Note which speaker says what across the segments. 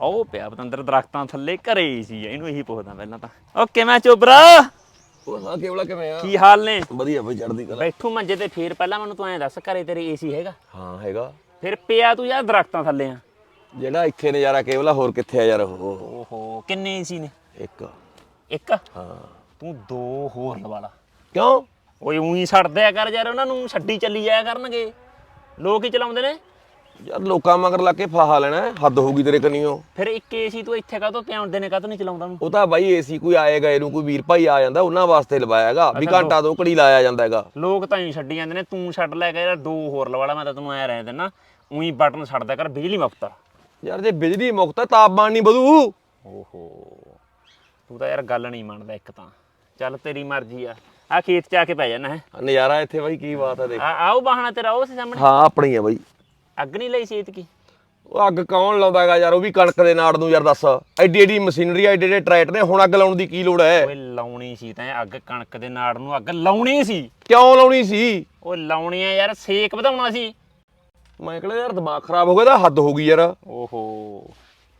Speaker 1: ਉਹ ਪਿਆ ਪਤੰਦਰ ਦਰਖਤਾਂ ਥੱਲੇ ਘਰੇ ਹੀ ਸੀ ਇਹਨੂੰ ਇਹੀ ਪੁੱਛਦਾ ਪਹਿਲਾਂ ਤਾਂ। ਓਕੇ ਮੈਂ ਚੋਬਰਾ
Speaker 2: ਉਹ ਕੇਵਲਾ ਕਿਵੇਂ ਆ?
Speaker 1: ਕੀ ਹਾਲ ਨੇ?
Speaker 2: ਵਧੀਆ ਬਈ ਚੜਦੀ ਕਲਾ।
Speaker 1: ਬੈਠੂ ਮੰਜੇ ਤੇ ਫੇਰ ਪਹਿਲਾਂ ਮੈਨੂੰ ਤੂੰ ਐਂ ਦੱਸ ਘਰੇ ਤੇਰੇ ਏਸੀ ਹੈਗਾ?
Speaker 2: ਹਾਂ ਹੈਗਾ।
Speaker 1: ਫਿਰ ਪਿਆ ਤੂੰ ਯਾਰ ਦਰਖਤਾਂ ਥੱਲੇ ਆ।
Speaker 2: ਜਿਹੜਾ ਇੱਥੇ ਨਜ਼ਾਰਾ ਕੇਵਲਾ ਹੋਰ ਕਿੱਥੇ ਆ ਯਾਰ ਉਹ?
Speaker 1: ਓਹੋ ਕਿੰਨੇ ਏਸੀ ਨੇ?
Speaker 2: ਇੱਕ।
Speaker 1: ਇੱਕ?
Speaker 2: ਹਾਂ।
Speaker 1: ਤੂੰ ਦੋ ਹੋਰ ਲਵਾ ਲਾ
Speaker 2: ਕਿਉਂ?
Speaker 1: ਓਏ ਉਹੀ ਛੱਡਦੇ ਆ ਕਰ ਯਾਰ ਉਹਨਾਂ ਨੂੰ ਛੱਡੀ ਚੱਲੀ ਜਾਇਆ ਕਰਨਗੇ। ਲੋਕ ਹੀ ਚਲਾਉਂਦੇ ਨੇ।
Speaker 2: ਯਾਰ ਲੋਕਾਂ ਮਗਰ ਲੱਗ ਕੇ ਫਾਹਾ ਲੈਣਾ ਹੈ, ਹੱਦ ਹੋ ਗਈ ਤੇਰੇ ਕੰਨੀਓ
Speaker 1: ਫਿਰ ਇੱਕ ਏਸੀ ਤੂੰ ਇੱਥੇ ਕਾਹਤੋਂ ਪਿਆਉਂਦੇ ਨੇ ਕਾਹਤੋਂ ਨਹੀਂ ਚਲਾਉਂਦਾ
Speaker 2: ਉਹ ਤਾਂ ਬਾਈ ਏਸੀ ਕੋਈ ਆਏਗਾ ਇਹਨੂੰ ਕੋਈ ਵੀਰ ਭਾਈ ਆ ਜਾਂਦਾ ਉਹਨਾਂ ਵਾਸਤੇ ਲਵਾਇਆ ਹੈਗਾ ਵੀ ਘੰਟਾ ਦੋ ਘੜੀ ਲਾਇਆ ਜਾਂਦਾ ਹੈਗਾ।
Speaker 1: ਲੋਕ ਤਾਂ ਹੀ ਛੱਡੀ ਜਾਂਦੇ ਨੇ ਤੂੰ ਛੱਡ ਲੈ ਕੇ ਯਾਰ ਦੋ ਹੋਰ ਲਵਾ ਲਾ ਮੈਂ ਤਾਂ ਤੈਨੂੰ ਐ ਰਹਿ ਦਿੰਦਾ ਉਹੀ ਬਟਨ ਛੱਡਦਾ ਕਰ ਬਿਜਲੀ ਮੁਕਤ। ਆ
Speaker 2: ਯਾਰ ਜੇ ਬਿਜਲੀ ਮੁਕਤ ਹੈ ਤਾਪਮਾਨ ਨਹੀਂ ਵਧੂ।
Speaker 1: ਓਹੋ ਤੂੰ ਤਾਂ ਯਾਰ ਗੱਲ ਨਹੀਂ ਮੰਨਦਾ ਇੱਕ ਤਾਂ। ਚੱਲ ਤੇਰੀ ਮਰਜ਼ੀ ਆ। ਆ ਖੇਤ ਚ ਆ ਕੇ ਪੈ ਜਾਣਾ ਹੈ।
Speaker 2: ਨਜ਼ਾਰਾ ਇੱਥੇ ਬਾਈ ਕੀ ਬਾਤ ਹੈ ਦੇਖ।
Speaker 1: ਆ ਆਓ ਬਾਹਣਾ ਤੇਰਾ ਉਹ ਸੀ ਸਾਹਮਣੇ।
Speaker 2: ਹਾਂ ਆਪਣੀ ਆ ਬਾਈ।
Speaker 1: ਅੱਗ ਨਹੀਂ ਲਈ ਸੀਤ ਕੀ
Speaker 2: ਉਹ ਅੱਗ ਕੌਣ ਲਾਉਂਦਾ ਹੈਗਾ ਯਾਰ ਉਹ ਵੀ ਕਣਕ ਦੇ ਨਾੜ ਨੂੰ ਯਾਰ ਦੱਸ। ਐਡੀ ਐਡੀ ਮਸ਼ੀਨਰੀ ਐਡੇ ਐਡੇ ਟਰੈਕਟਰ ਨੇ ਹੁਣ ਅੱਗ ਲਾਉਣ ਦੀ ਕੀ ਲੋੜ ਹੈ?
Speaker 1: ਓਏ ਲਾਉਣੀ ਸੀ ਤਾਂ ਅੱਗ ਕਣਕ ਦੇ ਨਾੜ ਨੂੰ ਅੱਗ ਲਾਉਣੀ ਸੀ।
Speaker 2: ਕਿਉਂ ਲਾਉਣੀ ਸੀ?
Speaker 1: ਉਹ ਲਾਉਣੀ ਆ ਯਾਰ ਸੇਕ ਵਧਾਉਣਾ ਸੀ।
Speaker 2: ਮੈਂ ਕਿਹਾ ਯਾਰ ਦਿਮਾਗ ਖਰਾਬ ਹੋ ਗਿਆ ਤਾਂ ਹੱਦ ਹੋ ਗਈ ਯਾਰ।
Speaker 1: ਓਹੋ।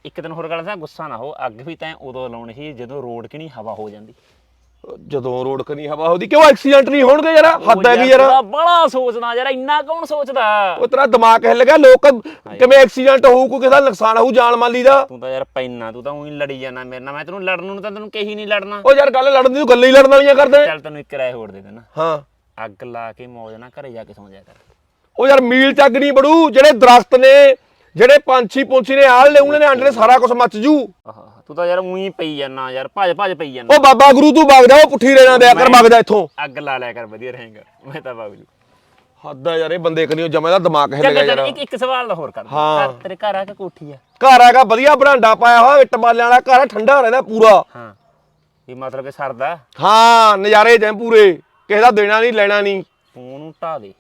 Speaker 1: ਇੱਕ ਦਿਨ ਹੋਰ ਗੱਲ ਦੱਸਾਂ ਗੁੱਸਾ ਨਾ ਹੋ ਅੱਗ ਵੀ ਤਾਂ ਉਦੋਂ ਲਾਉਣੀ ਸੀ ਜਦੋਂ ਰੋਡ ਕਿਣੀ ਹਵਾ ਹੋ ਜਾਂਦੀ।
Speaker 2: ਜਦੋਂ ਰੋਡ ਕਨੀ ਹਵਾ ਹੁੰਦੀ ਕਿਉਂ ਐਕਸੀਡੈਂਟ ਨਹੀਂ ਹੋਣਗੇ ਯਾਰ? ਹੱਦ ਹੈਗੀ ਯਾਰ
Speaker 1: ਬੜਾ ਸੋਚਦਾ ਯਾਰ ਇੰਨਾ ਕੌਣ ਸੋਚਦਾ?
Speaker 2: ਉਹ ਤੇਰਾ ਦਿਮਾਗ ਹਿੱਲ ਗਿਆ ਲੋਕ ਕਿਵੇਂ ਐਕਸੀਡੈਂਟ ਹੋਊ ਕੋਈ ਕਿਸੇ ਦਾ ਨੁਕਸਾਨ ਹੋਊ ਜਾਨ ਮਾਲੀ ਦਾ?
Speaker 1: ਤੂੰ ਤਾਂ ਯਾਰ ਪੈਨਾ ਤੂੰ ਤਾਂ ਉਹੀ ਲੜੀ ਜਾਣਾ ਮੇਰੇ ਨਾਲ ਮੈਂ ਤੈਨੂੰ ਲੜਨ ਨੂੰ ਤਾਂ ਤੈਨੂੰ ਕਹੀ ਨਹੀਂ ਲੜਨਾ।
Speaker 2: ਉਹ ਯਾਰ ਗੱਲ ਲੜਨ ਦੀ ਤੂੰ ਗੱਲਾਂ ਹੀ ਲੜਨ ਵਾਲੀਆਂ ਕਰਦੇ।
Speaker 1: ਚੱਲ ਤੈਨੂੰ ਇੱਕ ਰਾਏ ਹੋਰ ਦੇ ਦੇਣਾ।
Speaker 2: ਹਾਂ।
Speaker 1: ਅੱਗ ਲਾ ਕੇ ਮੌਜ ਨਾਲ ਘਰੇ ਜਾ ਕੇ ਸੌਂ ਜਾ ਕਰ।
Speaker 2: ਉਹ ਯਾਰ ਮੀਲ ਚੱਗ ਨਹੀਂ ਬੜੂ ਜਿਹੜੇ ਦਰਖਤ ਨੇ ਜਿਹੜੇ ਪੰਛੀ ਪੁੰਛੀ ਨੇ ਆਲ ਨੇ ਉਹਨਾਂ ਨੇ ਸਾਰਾ ਕੁਝ ਮੱਚ ਜੂ।
Speaker 1: ਆਹਾ ਤੂੰ ਤਾਂ ਯਾਰ ਉਹੀ ਪਈ ਜਾਣਾ ਯਾਰ ਭੱਜ ਭੱਜ ਪਈ ਜਾਣਾ
Speaker 2: ਉਹ ਬਾਬਾ ਗੁਰੂ ਤੂੰ ਵਗ ਜਾ ਉਹ ਪੁੱਠੀ ਰਹਿਣਾ ਦਿਆ ਕਰ ਵਗ ਜਾ ਇੱਥੋਂ।
Speaker 1: ਅੱਗ ਲਾ ਲਿਆ ਕਰ ਵਧੀਆ ਰਹੇਗਾ ਮੈਂ ਤਾਂ ਬਾਬੂ
Speaker 2: ਹੱਦ ਆ ਯਾਰ ਇਹ ਬੰਦੇ ਕਨੀਓ ਜਮੇ ਦਾ ਦਿਮਾਗ ਗਿਆ
Speaker 1: ਚੱਲ
Speaker 2: ਯਾਰ।
Speaker 1: ਇੱਕ ਇੱਕ ਸਵਾਲ ਦਾ ਹੋਰ ਕਰ ਦੇ।
Speaker 2: ਹਾਂ।
Speaker 1: ਤੇਰੇ ਘਰ ਆ ਕੇ ਕੋਠੀ ਆ?
Speaker 2: ਘਰ ਹੈਗਾ ਵਧੀਆ ਬਰਾਂਡਾ ਪਾਇਆ ਹੋਇਆ ਇੱਟ ਬਾਲਿਆਂ ਵਾਲਾ ਘਰ ਠੰਡਾ ਰਹਿੰਦਾ ਪੂਰਾ।
Speaker 1: ਹਾਂ। ਇਹ ਮਤਲਬ ਕਿ ਸਰਦਾ।
Speaker 2: ਹਾਂ ਨਜ਼ਾਰੇ ਜੈ ਪੂਰੇ ਕਿਸੇ ਦਾ ਦੇਣਾ ਨਹੀਂ ਲੈਣਾ ਨਹੀਂ।
Speaker 1: ਉਹਨੂੰ ਢਾ ਦੇ।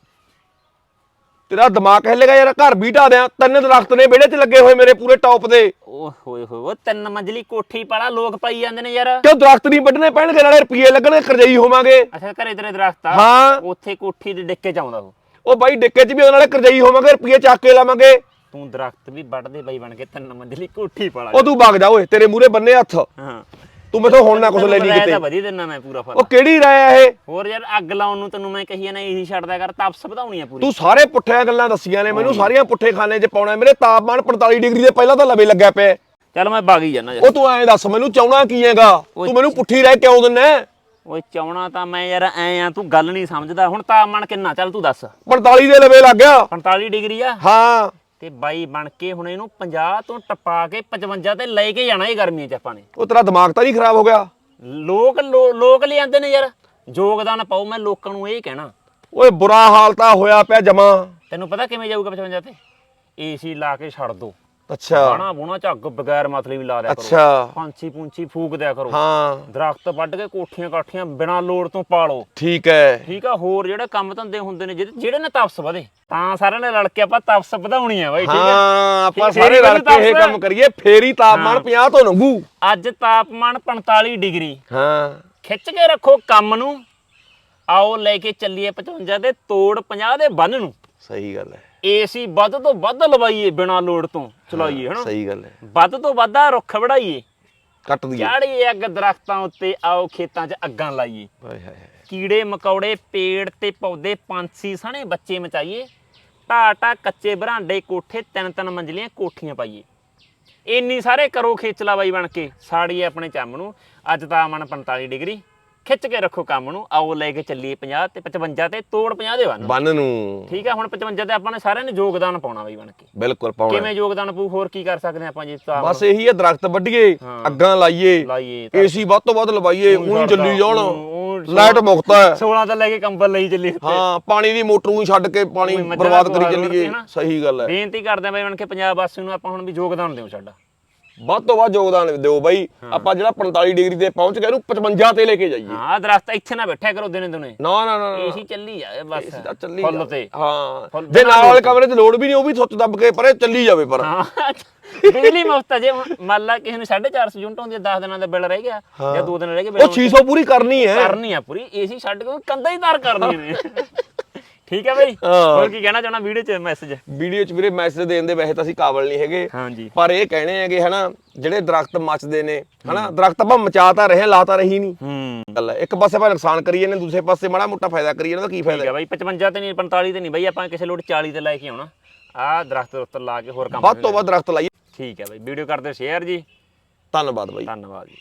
Speaker 2: ਤੇਰਾ ਦਿਮਾਗ ਹਿੱਲੇਗਾ ਯਾਰ? ਘਰ ਵੀ ਢਾ ਦਿਆਂ। ਤਿੰਨ ਦਰਖਤ ਨੇ ਵਿਹੜੇ 'ਚ ਲੱਗੇ ਹੋਏ ਮੇਰੇ ਪੂਰੇ ਟੌਪ ਦੇ।
Speaker 1: ਓਏ ਹੋਏ ਹੋਏ ਉਹ ਤਿੰਨ ਮੰਜ਼ਲੀ ਕੋਠੀ ਪਾਲਾ ਲੋਕ ਪਾਈ ਜਾਂਦੇ ਨੇ ਯਾਰ।
Speaker 2: ਕਿਉਂ ਦਰਖਤ ਨਹੀਂ ਵੱਢਣੇ ਪੈਣਗੇ? ਨਾਲੇ ਰੁਪਏ ਲੱਗਣਗੇ ਕਰਜਈ ਹੋਵਾਂਗੇ।
Speaker 1: ਅੱਛਾ ਘਰੇ ਤੇਰੇ ਦਰਖਤ ਆ?
Speaker 2: ਹਾਂ।
Speaker 1: ਉੱਥੇ ਕੋਠੀ ਦੇ ਡਿੱਕੇ ਚ ਆਉਂਦਾ ਉਹ।
Speaker 2: ਉਹ ਬਾਈ ਡਿੱਕੇ 'ਚ ਵੀ ਉਹਦੇ ਨਾਲੇ ਕਰਜਈ ਹੋਵਾਂਗੇ ਰੁਪਏ ਚੱਕ ਕੇ ਲਾਵਾਂਗੇ।
Speaker 1: ਤੂੰ ਦਰਖਤ ਵੀ ਵੱਢਦੇ ਬਈ ਬਣ ਕੇ ਤਿੰਨ ਮੰਜ਼ਲੀ ਕੋਠੀ ਪਾਲਾ।
Speaker 2: ਉਹ ਤੂੰ ਵਗ ਜਾ ਓਏ ਤੇਰੇ ਮੂਰੇ ਬੰਨੇ ਹੱਥ।
Speaker 1: ਹਾਂ।
Speaker 2: ਤੂੰ ਮੈਥੋਂ ਹੁਣ ਨਾ ਕੁਛ ਲੈ ਲਈ
Speaker 1: ਰਾਇ
Speaker 2: ਕਿਤੇ।
Speaker 1: ਤਾਂ ਵਧੀਆ ਦਿੰਦਾ ਮੈਂ ਪੂਰਾ ਫਲ।
Speaker 2: ਉਹ ਕਿਹੜੀ ਰਾਇ ਆ ਇਹ?
Speaker 1: ਹੋਰ ਯਾਰ ਅੱਗ ਲਾਉਣ ਨੂੰ ਤੈਨੂੰ ਮੈਂ ਕਹੀ ਨਾ ਇਹੀ ਛੱਡਦਾ ਕਰ ਤਪਸ ਵਧਾਉਣੀ ਆ ਪੂਰੀ।
Speaker 2: ਤੂੰ ਸਾਰੇ ਪੁੱਠੀਆਂ ਗੱਲਾਂ ਦੱਸੀਆਂ ਨੇ ਮੈਨੂੰ ਸਾਰੀਆਂ ਪੁੱਠੇ ਖਾਨੇ 'ਚ ਪਾਉਣਾ। ਮੇਰੇ ਤਾਪਮਾਨ 45 ਡਿਗਰੀ ਦੇ ਪਹਿਲਾਂ ਤਾਂ ਲਵੇ ਲੱਗਿਆ ਪਿਆ।
Speaker 1: ਚੱਲ ਮੈਂ ਬਾਗੀ ਜਾਣਾ ਯਾਰ।
Speaker 2: ਉਹ ਤੂੰ ਐਂ ਦੱਸ ਮੈਨੂੰ ਚਾਉਣਾ ਕੀ ਹੈਗਾ? ਤੂੰ ਮੈਨੂੰ ਪੁੱਠੀ ਰਾਇ ਕਿਉਂ ਦਿੰਨਾ?
Speaker 1: ਓਏ ਚਾਉਣਾ ਤਾਂ ਮੈਂ ਯਾਰ ਐ ਆ ਤੂੰ ਗੱਲ ਨਹੀਂ ਸਮਝਦਾ। ਹੁਣ ਤਾਪਮਾਨ ਕਿੰਨਾ? ਚੱਲ ਤੂੰ ਦੱਸ।
Speaker 2: 45 ਦੇ ਲਵੇ ਲੱਗ ਗਿਆ।
Speaker 1: 45 ਡਿਗਰੀ ਆ?
Speaker 2: ਹਾਂ।
Speaker 1: ਤੇ ਬਾਈ ਬਣ ਕੇ ਹੁਣ ਇਹਨੂੰ 50 ਤੋਂ ਟੱਪਾ ਕੇ 55 ਤੇ ਲੈ ਕੇ ਜਾਣਾ ਇਹ ਗਰਮੀਆਂ ਚ ਆਪਾਂ ਨੇ।
Speaker 2: ਉਹ ਤੇਰਾ ਦਿਮਾਗ ਤਾਂ ਨਹੀਂ ਖਰਾਬ ਹੋ ਗਿਆ।
Speaker 1: ਲੋਕ ਲੋ- ਲੋਕ ਲਿਆਂਦੇ ਨੇ ਯਾਰ। ਯੋਗਦਾਨ ਪਾਓ ਮੈਂ ਲੋਕਾਂ ਨੂੰ ਇਹ ਕਹਿਣਾ।
Speaker 2: ਓਏ ਬੁਰਾ ਹਾਲ ਤਾਂ ਹੋਇਆ ਪਿਆ ਜਮਾ।
Speaker 1: ਤੈਨੂੰ ਪਤਾ ਕਿਵੇਂ ਜਾਊਗਾ 55 ਤੇ? ਏਸੀ ਲਾ ਕੇ ਛੱਡ ਦੋ।
Speaker 2: ਅੱਛਾ।
Speaker 1: ਬਾਣਾ ਬੁਣਾ ਝੱਗ ਬਗੈਰ ਮਤਲਬ ਵੀ ਲਾ ਦਿਆ ਕਰੋ।
Speaker 2: ਅੱਛਾ।
Speaker 1: ਪੰਛੀ ਪੁੰਛੀ ਫੂਕ ਦਿਆ ਕਰੋ।
Speaker 2: ਹਾਂ।
Speaker 1: ਦਰਖਤ ਵੱਢ ਕੇ ਕੋਠੀਆਂ ਕਾਠੀਆਂ ਬਿਨਾਂ ਲੋੜ ਤੋਂ ਪਾਲੋ।
Speaker 2: ਠੀਕ ਹੈ।
Speaker 1: ਠੀਕ ਆ ਹੋਰ ਜਿਹੜੇ ਕੰਮ ਧੰਦੇ ਹੁੰਦੇ ਨੇ ਜਿਹਦੇ ਜਿਹੜੇ ਨੇ ਤਪਸ ਵਧੇ ਤਾਂ ਸਾਰਿਆਂ ਨੇ ਰਲ ਕੇ ਆਪਾਂ ਤਪਸ ਵਧਾਉਣੀ ਆ ਬਾਈ ਠੀਕ ਆ?
Speaker 2: ਹਾਂ ਆਪਾਂ
Speaker 1: ਫੇਰ
Speaker 2: ਸਾਰੇ
Speaker 1: ਹੀ
Speaker 2: ਰਲ ਕੇ ਇਹ
Speaker 1: ਦੱਸ।
Speaker 2: ਕੰਮ ਕਰੀਏ ਫੇਰ ਹੀ ਤਾਪਮਾਨ 50 ਤੋਂ ਲੰਘੂ।
Speaker 1: ਅੱਜ ਤਾਪਮਾਨ 45 ਡਿਗਰੀ।
Speaker 2: ਹਾਂ।
Speaker 1: ਖਿੱਚ ਕੇ ਰੱਖੋ ਕੰਮ ਨੂੰ। ਆਓ ਲੈ ਕੇ ਚੱਲੀਏ 55 ਦੇ ਤੋੜ 50 ਦੇ ਬੰਨ ਨੂੰ।
Speaker 2: ਸਹੀ ਗੱਲ ਹੈ।
Speaker 1: ਏਸੀ ਵੱਧ ਤੋਂ ਵੱਧ ਲਵਾਈਏ ਬਿਨਾਂ ਲੋੜ ਤੋਂ ਚਲਾਈਏ ਹਨਾ?
Speaker 2: ਸਹੀ ਗੱਲ ਹੈ।
Speaker 1: ਵੱਧ ਤੋਂ ਵੱਧ ਆਹ ਰੁੱਖ ਵੜਾਈਏ
Speaker 2: ਕੱਟ ਦਈਏ।
Speaker 1: ਚਾੜੀਏ ਅੱਗ ਦਰਖਤਾਂ ਉੱਤੇ ਆਓ ਖੇਤਾਂ 'ਚ ਅੱਗਾਂ ਲਾਈਏ।
Speaker 2: ਹਾਏ ਹਾਏ।
Speaker 1: ਕੀੜੇ ਮਕੌੜੇ ਪੇੜ ਤੇ ਪੌਦੇ ਪੰਛੀ ਸਣੇ ਬੱਚੇ ਮਚਾਈਏ। ਢਾਹ ਕੱਚੇ ਬਰਾਂਡੇ ਕੋਠੇ ਤਿੰਨ ਤਿੰਨ ਮੰਜ਼ਲੀਆਂ ਕੋਠੀਆਂ ਪਾਈਏ। ਇੰਨੀ ਸਾਰੇ ਕਰੋ ਖੇਚਲਾ ਬਾਈ ਬਣ ਕੇ ਸਾੜੀਏ ਆਪਣੇ ਚੰਮ ਨੂੰ। ਅੱਜ ਤਾਪਮਾਨ 45 ਡਿਗਰੀ। ਖਿੱਚ ਕੇ ਰੱਖੋ ਕੰਮ ਨੂੰ ਆਓ ਲੈ ਕੇ ਚੱਲੀਏ 50 ਤੇ 55 ਤੇ ਤੋੜ 50 ਦੇ ਬੰਨ
Speaker 2: ਬੰਨ ਨੂੰ।
Speaker 1: ਠੀਕ ਆ ਹੁਣ 55 ਤੇ ਆਪਾਂ ਨੇ ਸਾਰਿਆਂ ਨੇ ਯੋਗਦਾਨ ਪਾਉਣਾ ਬਾਈ ਬਣ ਕੇ।
Speaker 2: ਬਿਲਕੁਲ ਪਾਉਣਾ।
Speaker 1: ਕਿਵੇਂ ਯੋਗਦਾਨ ਪੂ ਹੋਰ ਕੀ ਕਰ ਸਕਦੇ ਆਪਾਂ ਜੀ ਤਾਂ
Speaker 2: ਬਸ ਇਹੀ ਹੈ ਦਰਖਤ ਵੱਢੀਏ। ਅੱਗਾਂ ਲਾਈਏ
Speaker 1: ਲਾਈਏ
Speaker 2: ਏਸੀ ਵੱਧ ਤੋਂ ਵੱਧ ਲਵਾਈਏ ਉਹੀ ਚੱਲੀ ਜਾਣ ਲਾਈਟ ਮੁਕਤ ਹੈ।
Speaker 1: 16 ਤੋਂ ਲੈ ਕੇ ਕੰਬਲ ਲਈ ਚੱਲੀ।
Speaker 2: ਹਾਂ ਪਾਣੀ ਦੀ ਮੋਟਰ ਨੂੰ ਛੱਡ ਕੇ ਪਾਣੀ ਬਰਬਾਦ ਕਰੀ ਚੱਲੀਏ
Speaker 1: ਨਾ।
Speaker 2: ਸਹੀ ਗੱਲ ਹੈ।
Speaker 1: ਬੇਨਤੀ ਕਰਦੇ ਆ ਬਾਈ ਬਣ ਕੇ ਪੰਜਾਬ ਵਾਸੀ ਨੂੰ ਆਪਾਂ ਹੁਣ ਵੀ ਯੋਗਦਾਨ ਦਿਓ ਸਾਡਾ।
Speaker 2: ਵੱਧ ਤੋਂ ਵੱਧ ਯੋਗਦਾਨ ਦਿਓ ਬਾਈ। ਆਪਾਂ ਜਿਹੜਾ 45 ਡਿਗਰੀ ਤੇ ਪਹੁੰਚ ਗਏ ਇਹਨੂੰ 55 ਤੇ ਲੈ ਕੇ ਜਾਈਏ।
Speaker 1: ਹਾਂ ਦਰਖਤ ਇੱਥੇ ਨਾ ਬੈਠਿਆ ਕਰੋ ਦਿਨੇ ਦੁਨੇ।
Speaker 2: ਨਾ ਨਾ ਨਾ
Speaker 1: ਏਸੀ ਚੱਲੀ ਜਾਏ ਬਸ।
Speaker 2: ਏਸੀ ਤਾਂ ਚੱਲੀ
Speaker 1: ਫੁੱਲ
Speaker 2: ਜਾਵੇ।
Speaker 1: ਤੇ।
Speaker 2: ਹਾਂ। ਜੇ ਨਾਲ ਵਾਲੇ ਕਮਰੇ 'ਚ ਲੋੜ ਵੀ ਨਹੀਂ ਉਹ ਵੀ ਸੁੱਚ ਦੱਬ ਕੇ ਪਰੇ ਚੱਲੀ ਜਾਵੇ ਪਰ।
Speaker 1: ਹਾਂ ਬਿਜਲੀ ਮੁਫਤ ਜੇ ਮੰਨ ਲਾ ਕਿਸੇ ਨੂੰ 450 ਯੂਨਿਟ ਹੁੰਦੀ ਹੈ 10 ਦਿਨਾਂ ਦਾ ਬਿੱਲ ਰਹਿ ਗਿਆ ਜਾਂ 2 ਦਿਨ ਰਹਿ ਗਏ
Speaker 2: ਉਹ 600 ਪੂਰੀ ਕਰਨੀ ਹੈ।
Speaker 1: ਕਰਨੀ ਆ ਪੂਰੀ ਏਸੀ ਛੱਡ ਕੇ ਕੰਦਾ ਹੀ ਤਾਰ ਕਰਨੀ ਨੇ। ਠੀਕ ਹੈ ਬਈ?
Speaker 2: ਹਾਂ।
Speaker 1: ਹੋਰ ਕੀ ਕਹਿਣਾ ਚਾਹਣਾ ਵੀਡੀਓ 'ਚ ਮੈਸੇਜ
Speaker 2: ਵੀਡੀਓ 'ਚ ਵੀਰੇ ਮੈਸੇਜ ਦੇਣ ਦੇ ਵੈਸੇ ਤਾਂ ਅਸੀਂ ਕਾਬਲ ਨਹੀਂ ਹੈਗੇ।
Speaker 1: ਹਾਂਜੀ।
Speaker 2: ਪਰ ਇਹ ਕਹਿਣੇ ਹੈਗੇ ਹਨਾ ਜਿਹੜੇ ਦਰਖਤ ਮੱਚਦੇ ਨੇ ਹਨਾ ਦਰਖਤ ਆਪਾਂ ਮਚਾ ਤਾਂ ਰਹੇ ਹਾਂ, ਲਾ ਤਾਂ ਰਹੀ ਨਹੀਂ।
Speaker 1: ਹੂੰ।
Speaker 2: ਗੱਲ ਹੈ। ਇੱਕ ਪਾਸੇ ਆਪਾਂ ਨੁਕਸਾਨ ਕਰੀਏ ਨੇ ਦੂਸਰੇ ਪਾਸੇ ਮਾੜਾ ਮੋਟਾ ਫਾਇਦਾ ਕਰੀਏ ਨਾ ਤਾਂ ਕੀ
Speaker 1: ਠੀਕ
Speaker 2: ਫਾਇਦਾ
Speaker 1: ਹੈ ਬਾਈ 55 ਤੇ ਨਹੀਂ 45 ਤੇ ਨਹੀਂ ਬਾਈ ਆਪਾਂ ਕਿਸੇ ਲੋੜ 40 ਤੇ ਲੈ ਕੇ ਆਉਣਾ। ਆ ਦਰਖਤ ਉੱਤੇ ਲਾ ਕੇ ਹੋਰ ਕੰਮ
Speaker 2: ਵੱਧ ਤੋਂ ਵੱਧ ਦਰਖਤ ਲਾਈਏ।
Speaker 1: ਠੀਕ ਹੈ ਬਾਈ ਵੀਡੀਓ ਕਰਦੇ ਸ਼ੇਅਰ ਜੀ।
Speaker 2: ਧੰਨਵਾਦ ਬਾਈ।
Speaker 1: ਧੰਨਵਾਦ ਜੀ।